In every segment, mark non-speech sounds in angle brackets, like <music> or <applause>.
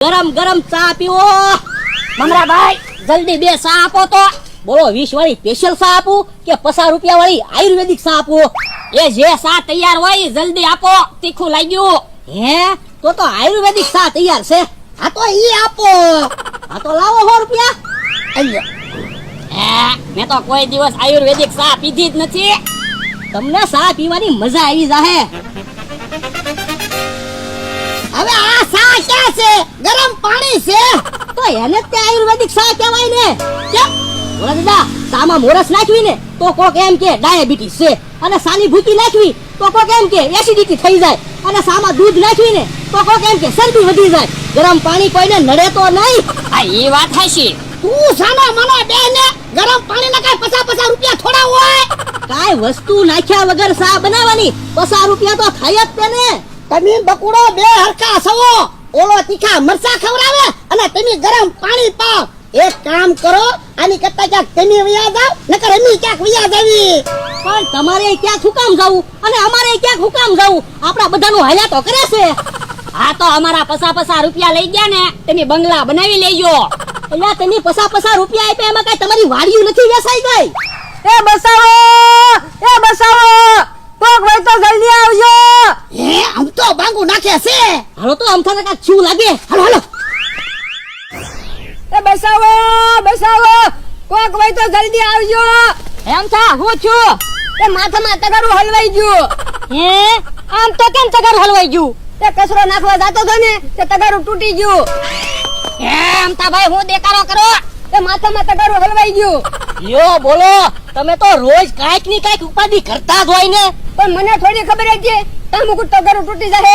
ગરમ ગરમ ચા પીવો. મમરાભાઈ, જલ્દી બે ચા આપો તો. બોલો વીસ વાળી સ્પેશિયલ ચા આપું કે પચાસ રૂપિયા વાળી આયુર્વેદિક ચા આપું? એ જે ચા તૈયાર હોય જલ્દી આપો. તીખું લાગ્યું. હે? તો તો આયુર્વેદિક ચા તૈયાર છે. આ તો ઈ આપો. આ તો લાવો સો રૂપિયા. હે? મેં તો કોઈ દિવસ આયુર્વેદિક ચા પીધી જ નથી. તમને ચા પીવાની મજા આવી જાહે. છે? ગરમ પાણી છે? તો એને તે આયુર્વેદિક સા કહેવાય ને. કેમ? વરદા દાદા મોરસ નાખવી ને તો કોક એમ કે ડાયાબિટીસ છે. અને સાની ભૂકી નાખવી તો કોક એમ કે એસિડિટી થઈ જાય. અને સામાં દૂધ નાખવી ને તો કોક એમ કે શરદી વધી જાય. ગરમ પાણી કોઈને નડે તો નહીં. આ એ વાત હશે તું સાના મનો બે ને ગરમ પાણી ના કાય પચાસ પચાસ રૂપિયા થોડા હોય. કાય વસ્તુ નાખ્યા વગર સા બનાવવાની? પચાસ રૂપિયા તો થાય જ તેને. તમે બકુડો બે હરખા સવો ઓલો તીખા મરચા ખવડાવે અને તમે ગરમ પાણી પાવ. એક કામ કરો, આની કરતા ક્યાંક તમે વ્યાજ આવ, નકર અમે ક્યાંક વ્યાજ આવી પણ તમારે ક્યાંક હુકામ જવું અને અમારે ક્યાંક હુકામ જવું. આપણા બધાનું હાલ્યા તો કરે છે. હા તો અમારા પસા પસા રૂપિયા લઈ ગયા ને, તમે બંગલા બનાવી લેજો. એટલે તમે પસા પસા રૂપિયા આપ્યા એમાં કઈ તમારી વાડીયું નથી વેસાઈ ગઈ. એ બસાવો એ બસાવો. કોક હોય તો જલ્દી આવજો હે આમ તો બાંગુ નાખે છે હાલો તો આમ થાય કાંઈક છીવ લાગે. હાલો હાલો. એ બસાવો બસાવો. કોક ભાઈ તો જલ્દી આવજો. એમ થા હું છું? એ માથામાં તગારું હલવાઈ ગયું. હે? આમ તો કેમ તગારું હલવાઈ ગયું? તે કચરો નાખવા જાતો હતો ને તે તગારું તૂટી ગયું. હે અમતા ભાઈ હું દેખાડો કરો. તે માથામાં તગારું હલવાઈ ગયું. યો બોલો તમે તો રોજ કાંઈકની કાંઈક ઉપાધિ કરતા જ હોય ને. પણ મને થોડી ખબર હતી તમે કુટ તગારું તૂટી જશે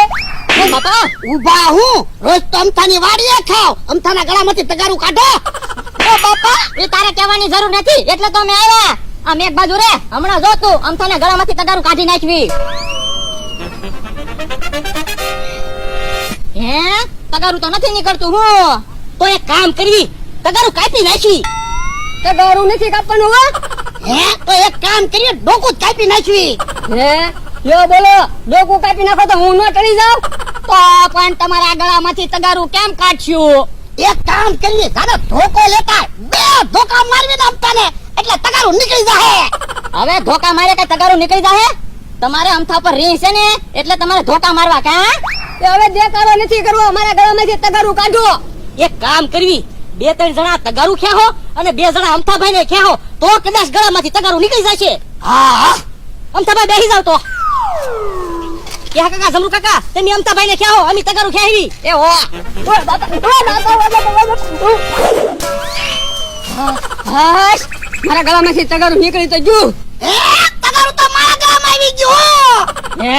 એ બાપા ઊભા હું. રોજ તો અમથાની વાડીએ ખાવ. અમથાના ગળામાંથી તગારું કાઢો. ઓ બાપા એ તારે કહેવાની જરૂર નથી. એટલે તો અમે આવ્યા. આમ એક બાજુ રે. હમણાં જો તું અમથાના ગળામાંથી તગારું કાઢી નાખવી. હે? તગારું તો નથી નીકળતું હું. તો એક કામ કરવી. તગારું કાપી નાખવી તગારું નથી કાપવાનું હો? હે? તો એક કામ કરીએ ડોકું જ કાપી નાખવી. હે? યો બોલો ડોકું કાપી નાખો તો હું ન ટળી જાઉં? તો પણ તમારા ગળામાંથી તગારું કેમ કાઢ્યું? એક કામ કરીએ દાદા ધોકો લેતા બે ધોકા મારવી ને અમથાને એટલે તગારું નીકળી જાહે. હવે ધોકા મારે કે તગારું નીકળી જાહે? તમારે અમથા પર રી છે ને એટલે તમારે ધોકા મારવા કા એ હવે દેખાડો નથી કરવો અમારા ગળામાંથી તગારું કાઢો. એક કામ કરવી બે ત્રણ જણા તગારું ખ્યાહો અને બે જણા અમથાભાઈ ને ખ્યાહો તો કદાચ ગળામાંથી તગારું નીકળી જશે. હા હા. અમથાભાઈ બેસી જાવ તો. હા કાકા જમરૂ કાકા તમે અમથાભાઈ ને ખ્યાહો અમે તગારું ખ્યાવી. એ હો. ઓય બાપા, ઓય બાપા. હાશ, મારા ગળામાંથી તગારું નીકળી તો જુ એ તગારું તો મારા ગળામાં આવી ગયું. હે.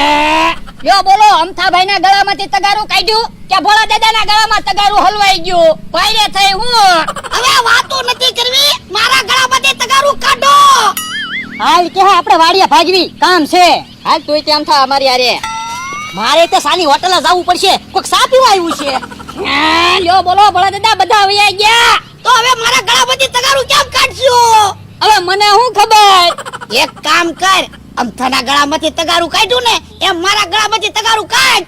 યો બોલો અમથાભાઈ ના ગળામાંથી તગારું કાઢ્યું કે ભોળા દાદા ના ગળામાં તગારું હલવાઈ ગયું? પાયરે થઈ હું. હવે વાતો નથી કરવી. મારા ગળામાંથી તગારું કાઢો. હાલ કે આપણે વાડિયા ભાગવી. કામ છે. હાલ તું ત્યાં થા અમારી આરે મારે તો સાની હોટલે જવું પડશે. કોઈક સા પીવા આવ્યું છે? લ્યો બોલો ભોળા દાદા બધા આવી ગયા. તો હવે મારા ગળામાંથી તગારું કેમ કાઢશો? હવે મને શું ખબર? એક કામ કર આમ થના ગળામાંથી તગારું કાઢ્યું ને એમ મારા ગળામાંથી તગારું કાઢ.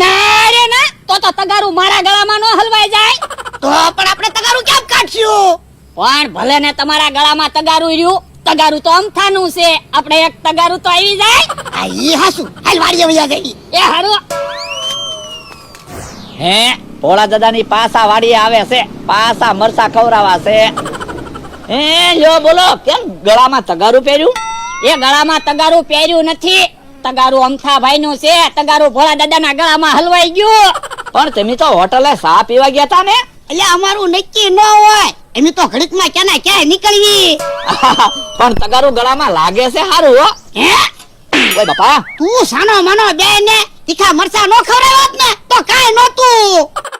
ના રે ના. તો તો તગારું મારા ગળામાં ન હલવાઈ જાય. તો પણ આપણે તગારું કેમ કાઢશું? પણ ભલે ને તમારા ગળામાં તગારું રહ્યું તગારું તો અમથાનું છે. આપણે એક તગારું તો આવી જાય. આ ઈ હાસુ. હાલ વાડીએ વયા જઈ એ હારું. હે ભોળા દાદાની પાસા વાડીએ આવે છે. પાસા મરસા ખવરાવા છે. હે લ્યો બોલો કેમ ગળામાં તગારું પહેર્યું? એ ગળામાં તગારું પહેર્યું નથી. તગારું અમથાભાઈ નું છે. તગારું ભોળા દાદાના ગળામાં હલવાઈ ગયું. પણ તમે તો હોટલે સા પીવા ગયા તા ને? એટલે અમારું નક્કી ન હોય. એની તો ઘડીકમાં ક્યાંના ક્યાંય નીકળવી. <laughs> પણ તગારું ગળામાં લાગે છે સારું હો. હે? ઓય બાપા. તું સાનો માનો બે ને તીખા મરચા નો ખવડાવત ને તો કાંઈ નહોતું.